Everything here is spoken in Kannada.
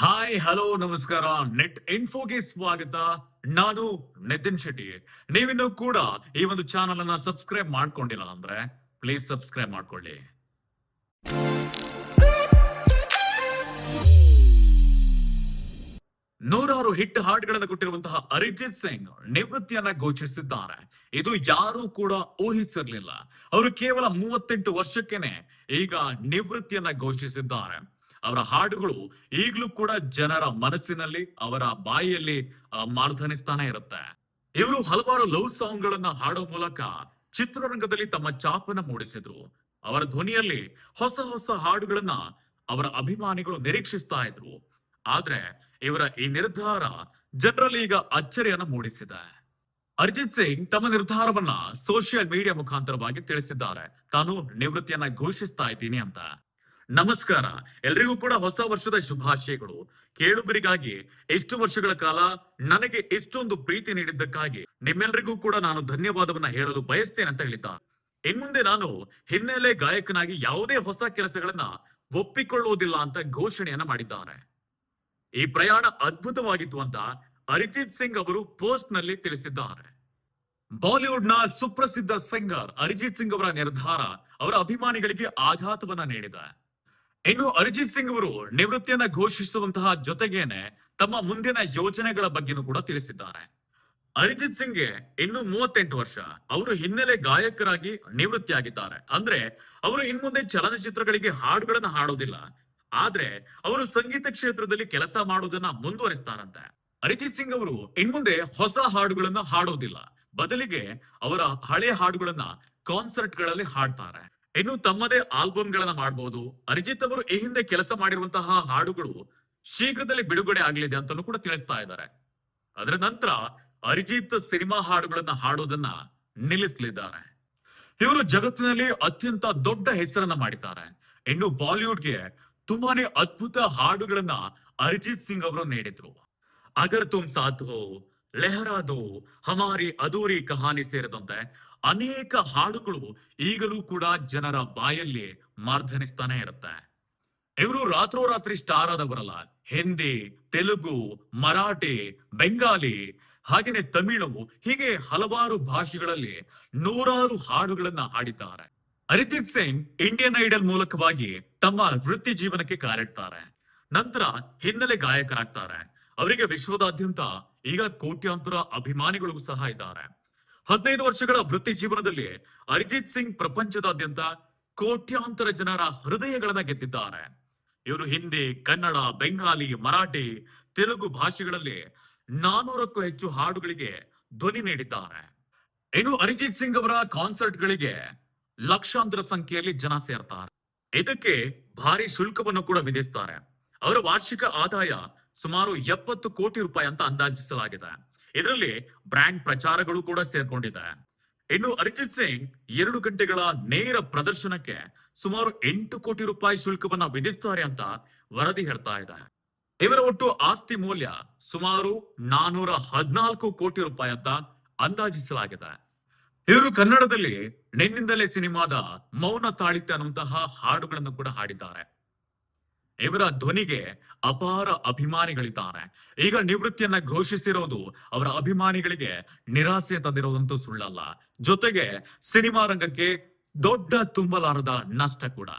ಹಾಯ್ ಹಲೋ ನಮಸ್ಕಾರ. ನೆಟ್ ಇನ್ಫೋಗೆ ಸ್ವಾಗತ. ನಾನು ನಿತಿನ್ ಶೆಟ್ಟಿ. ನೀವಿನ್ನೂ ಕೂಡ ಈ ಒಂದು ಚಾನಲ್ ಅನ್ನ ಸಬ್ಸ್ಕ್ರೈಬ್ ಮಾಡ್ಕೊಂಡಿಲ್ಲ ಅಂದ್ರೆ ಪ್ಲೀಸ್ ಸಬ್ಸ್ಕ್ರೈಬ್ ಮಾಡ್ಕೊಳ್ಳಿ. ನೂರಾರು ಹಿಟ್ ಹಾಡ್ಗಳನ್ನು ಕೊಟ್ಟಿರುವಂತಹ ಅರಿಜಿತ್ ಸಿಂಗ್ ನಿವೃತ್ತಿಯನ್ನ ಘೋಷಿಸಿದ್ದಾರೆ. ಇದು ಯಾರೂ ಕೂಡ ಊಹಿಸಿರ್ಲಿಲ್ಲ. ಅವರು ಕೇವಲ ಮೂವತ್ತೆಂಟು ವರ್ಷಕ್ಕೇನೆ ಈಗ ನಿವೃತ್ತಿಯನ್ನ ಘೋಷಿಸಿದ್ದಾರೆ. ಅವರ ಹಾಡುಗಳು ಈಗಲೂ ಕೂಡ ಜನರ ಮನಸ್ಸಿನಲ್ಲಿ, ಅವರ ಬಾಯಿಯಲ್ಲಿ ಮಾರ್ಧನಿಸ್ತಾನೆ ಇರುತ್ತೆ. ಇವರು ಹಲವಾರು ಲವ್ ಸಾಂಗ್ ಗಳನ್ನ ಹಾಡೋ ಮೂಲಕ ಚಿತ್ರರಂಗದಲ್ಲಿ ತಮ್ಮ ಚಾಪನ ಮೂಡಿಸಿದ್ರು. ಅವರ ಧ್ವನಿಯಲ್ಲಿ ಹೊಸ ಹೊಸ ಹಾಡುಗಳನ್ನ ಅವರ ಅಭಿಮಾನಿಗಳು ನಿರೀಕ್ಷಿಸ್ತಾ ಇದ್ರು. ಆದ್ರೆ ಇವರ ಈ ನಿರ್ಧಾರ ಜನರಲ್ಲಿ ಈಗ ಅಚ್ಚರಿಯನ್ನ ಮೂಡಿಸಿದೆ. ಅರ್ಜಿತ್ ಸಿಂಗ್ ತಮ್ಮ ನಿರ್ಧಾರವನ್ನ ಸೋಷಿಯಲ್ ಮೀಡಿಯಾ ಮುಖಾಂತರವಾಗಿ ತಿಳಿಸಿದ್ದಾರೆ. ತಾನು ನಿವೃತ್ತಿಯನ್ನ ಘೋಷಿಸ್ತಾ ಇದ್ದೀನಿ ಅಂತ. ನಮಸ್ಕಾರ. ಎಲ್ರಿಗೂ ಕೂಡ ಹೊಸ ವರ್ಷದ ಶುಭಾಶಯಗಳು. ಕೇಳುಗರಿಗಾಗಿ ಎಷ್ಟು ವರ್ಷಗಳ ಕಾಲ ನನಗೆ ಎಷ್ಟೊಂದು ಪ್ರೀತಿ ನೀಡಿದ್ದಕ್ಕಾಗಿ ನಿಮ್ಮೆಲ್ಲರಿಗೂ ಕೂಡ ನಾನು ಧನ್ಯವಾದವನ್ನ ಹೇಳಲು ಬಯಸ್ತೇನೆ ಅಂತ ಹೇಳಿದ್ದ. ಇನ್ಮುಂದೆ ನಾನು ಹಿನ್ನೆಲೆ ಗಾಯಕನಾಗಿ ಯಾವುದೇ ಹೊಸ ಕೆಲಸಗಳನ್ನ ಒಪ್ಪಿಕೊಳ್ಳುವುದಿಲ್ಲ ಅಂತ ಘೋಷಣೆಯನ್ನ ಮಾಡಿದ್ದಾರೆ. ಈ ಪ್ರಯಾಣ ಅದ್ಭುತವಾಗಿತ್ತು ಅಂತ ಅರಿಜಿತ್ ಸಿಂಗ್ ಅವರು ಪೋಸ್ಟ್ನಲ್ಲಿ ತಿಳಿಸಿದ್ದಾರೆ. ಬಾಲಿವುಡ್ನ ಸುಪ್ರಸಿದ್ಧ ಸಿಂಗರ್ ಅರಿಜಿತ್ ಸಿಂಗ್ ಅವರ ನಿರ್ಧಾರ ಅವರ ಅಭಿಮಾನಿಗಳಿಗೆ ಆಘಾತವನ್ನ ನೀಡಿದೆ. ಇನ್ನು ಅರಿಜಿತ್ ಸಿಂಗ್ ಅವರು ನಿವೃತ್ತಿಯನ್ನ ಘೋಷಿಸುವಂತಹ ಜೊತೆಗೇನೆ ತಮ್ಮ ಮುಂದಿನ ಯೋಜನೆಗಳ ಬಗ್ಗೆನೂ ಕೂಡ ತಿಳಿಸಿದ್ದಾರೆ. ಅರಿಜಿತ್ ಸಿಂಗ್ಗೆ ಇನ್ನು ಮೂವತ್ತೆಂಟು ವರ್ಷ ಅವರು ಹಿನ್ನೆಲೆ ಗಾಯಕರಾಗಿ ನಿವೃತ್ತಿಯಾಗಿದ್ದಾರೆ. ಅಂದ್ರೆ ಅವರು ಇನ್ಮುಂದೆ ಚಲನಚಿತ್ರಗಳಿಗೆ ಹಾಡುಗಳನ್ನ ಹಾಡೋದಿಲ್ಲ. ಆದ್ರೆ ಅವರು ಸಂಗೀತ ಕ್ಷೇತ್ರದಲ್ಲಿ ಕೆಲಸ ಮಾಡೋದನ್ನ ಮುಂದುವರಿಸ್ತಾರಂತೆ. ಅರಿಜಿತ್ ಸಿಂಗ್ ಅವರು ಇನ್ಮುಂದೆ ಹೊಸ ಹಾಡುಗಳನ್ನ ಹಾಡೋದಿಲ್ಲ. ಬದಲಿಗೆ ಅವರ ಹಳೆ ಹಾಡುಗಳನ್ನ ಕಾನ್ಸರ್ಟ್ಗಳಲ್ಲಿ ಹಾಡ್ತಾರೆ. ಇನ್ನು ತಮ್ಮದೇ ಆಲ್ಬಮ್ ಗಳನ್ನ ಮಾಡಬಹುದು ಅರಿಜಿತ್ ಅವರು ಈ ಹಿಂದೆ ಕೆಲಸ ಮಾಡಿರುವಂತಹ ಹಾಡುಗಳು ಶೀಘ್ರದಲ್ಲಿ ಬಿಡುಗಡೆ ಆಗಲಿದೆ ಅಂತಾನೂ ಕೂಡ ತಿಳಿಸ್ತಾ ಇದ್ದಾರೆ. ಅದರ ನಂತರ ಅರಿಜಿತ್ ಸಿನಿಮಾ ಹಾಡುಗಳನ್ನ ಹಾಡೋದನ್ನ ನಿಲ್ಲಿಸಲಿದ್ದಾರೆ. ಇವರು ಜಗತ್ತಿನಲ್ಲಿ ಅತ್ಯಂತ ದೊಡ್ಡ ಹೆಸರನ್ನ ಮಾಡಿದ್ದಾರೆ. ಇನ್ನು ಬಾಲಿವುಡ್ಗೆ ತುಂಬಾನೇ ಅದ್ಭುತ ಹಾಡುಗಳನ್ನ ಅರಿಜಿತ್ ಸಿಂಗ್ ಅವರು ನೀಡಿದ್ರು. ಅಗರ್ ತುಮ್ ಸಾಥ್ ಹೋ, ಲೆಹರಾ ದೋ, ಹಮಾರಿ ಅದೂರಿ ಕಹಾನಿ ಸೇರಿದಂತೆ ಅನೇಕ ಹಾಡುಗಳು ಈಗಲೂ ಕೂಡ ಜನರ ಬಾಯಲ್ಲಿ ಮಾರ್ಧನಿಸ್ತಾನೆ ಇರುತ್ತೆ. ಇವರು ರಾತ್ರೋರಾತ್ರಿ ಸ್ಟಾರ್ ಆದವರಲ್ಲ. ಹಿಂದಿ, ತೆಲುಗು, ಮರಾಠಿ, ಬೆಂಗಾಲಿ, ಹಾಗೇನೆ ತಮಿಳು ಹೀಗೆ ಹಲವಾರು ಭಾಷೆಗಳಲ್ಲಿ ನೂರಾರು ಹಾಡುಗಳನ್ನ ಹಾಡಿದ್ದಾರೆ. ಅರಿಜಿತ್ ಸಿಂಗ್ ಇಂಡಿಯನ್ ಐಡಲ್ ಮೂಲಕವಾಗಿ ತಮ್ಮ ವೃತ್ತಿ ಜೀವನಕ್ಕೆ ಕಾಲಿಡ್ತಾರೆ. ನಂತರ ಹಿನ್ನೆಲೆ ಗಾಯಕರಾಗ್ತಾರೆ. ಅವರಿಗೆ ವಿಶ್ವದಾದ್ಯಂತ ಈಗ ಕೋಟ್ಯಾಂತರ ಅಭಿಮಾನಿಗಳಿಗೂ ಸಹ ಇದ್ದಾರೆ. ಹದಿನೈದು ವರ್ಷಗಳ ವೃತ್ತಿ ಜೀವನದಲ್ಲಿ ಅರಿಜಿತ್ ಸಿಂಗ್ ಪ್ರಪಂಚದಾದ್ಯಂತ ಕೋಟ್ಯಾಂತರ ಜನರ ಹೃದಯಗಳನ್ನ ಗೆದ್ದಿದ್ದಾರೆ. ಇವರು ಹಿಂದಿ, ಕನ್ನಡ, ಬೆಂಗಾಲಿ, ಮರಾಠಿ, ತೆಲುಗು ಭಾಷೆಗಳಲ್ಲಿ ನಾನೂರಕ್ಕೂ ಹೆಚ್ಚು ಹಾಡುಗಳಿಗೆ ಧ್ವನಿ ನೀಡಿದ್ದಾರೆ. ಇನ್ನು ಅರಿಜಿತ್ ಸಿಂಗ್ ಅವರ ಕಾನ್ಸರ್ಟ್ ಗಳಿಗೆ ಲಕ್ಷಾಂತರ ಸಂಖ್ಯೆಯಲ್ಲಿ ಜನ ಸೇರ್ತಾರೆ. ಇದಕ್ಕೆ ಭಾರಿ ಶುಲ್ಕವನ್ನು ಕೂಡ ವಿಧಿಸ್ತಾರೆ. ಅವರ ವಾರ್ಷಿಕ ಆದಾಯ ಸುಮಾರು ಎಪ್ಪತ್ತು ಕೋಟಿ ರೂಪಾಯಿ ಅಂತ ಅಂದಾಜಿಸಲಾಗಿದೆ. ಇದರಲ್ಲಿ ಬ್ರ್ಯಾಂಡ್ ಪ್ರಚಾರಗಳು ಕೂಡ ಸೇರ್ಕೊಂಡಿದೆ. ಇನ್ನು ಅರಿಜಿತ್ ಸಿಂಗ್ ಎರಡು ಗಂಟೆಗಳ ನೇರ ಪ್ರದರ್ಶನಕ್ಕೆ ಸುಮಾರು ಎಂಟು ಕೋಟಿ ರೂಪಾಯಿ ಶುಲ್ಕವನ್ನ ವಿಧಿಸ್ತಾರೆ ಅಂತ ವರದಿ ಹೇಳ್ತಾ ಇದೆ. ಇವರ ಒಟ್ಟು ಆಸ್ತಿ ಮೌಲ್ಯ ಸುಮಾರು ನಾನೂರ ಹದಿನಾಲ್ಕು ಕೋಟಿ ರೂಪಾಯಿ ಅಂತ ಅಂದಾಜಿಸಲಾಗಿದೆ. ಇವರು ಕನ್ನಡದಲ್ಲಿ ನಿನ್ನಿಂದಲೇ ಸಿನಿಮಾದ ಮೌನ ತಾಳಿತೆ ಅನ್ನುವಂತಹ ಹಾಡುಗಳನ್ನು ಕೂಡ ಹಾಡಿದ್ದಾರೆ. ಇವರ ಧ್ವನಿಗೆ ಅಪಾರ ಅಭಿಮಾನಿಗಳಿದ್ದಾರೆ. ಈಗ ನಿವೃತ್ತಿಯನ್ನ ಘೋಷಿಸಿರೋದು ಅವರ ಅಭಿಮಾನಿಗಳಿಗೆ ನಿರಾಸೆ ತಂದಿರೋದಂತೂ ಸುಳ್ಳಲ್ಲ. ಜೊತೆಗೆ ಸಿನಿಮಾ ರಂಗಕ್ಕೆ ದೊಡ್ಡ ತುಂಬಲಾರದ ನಷ್ಟ ಕೂಡ.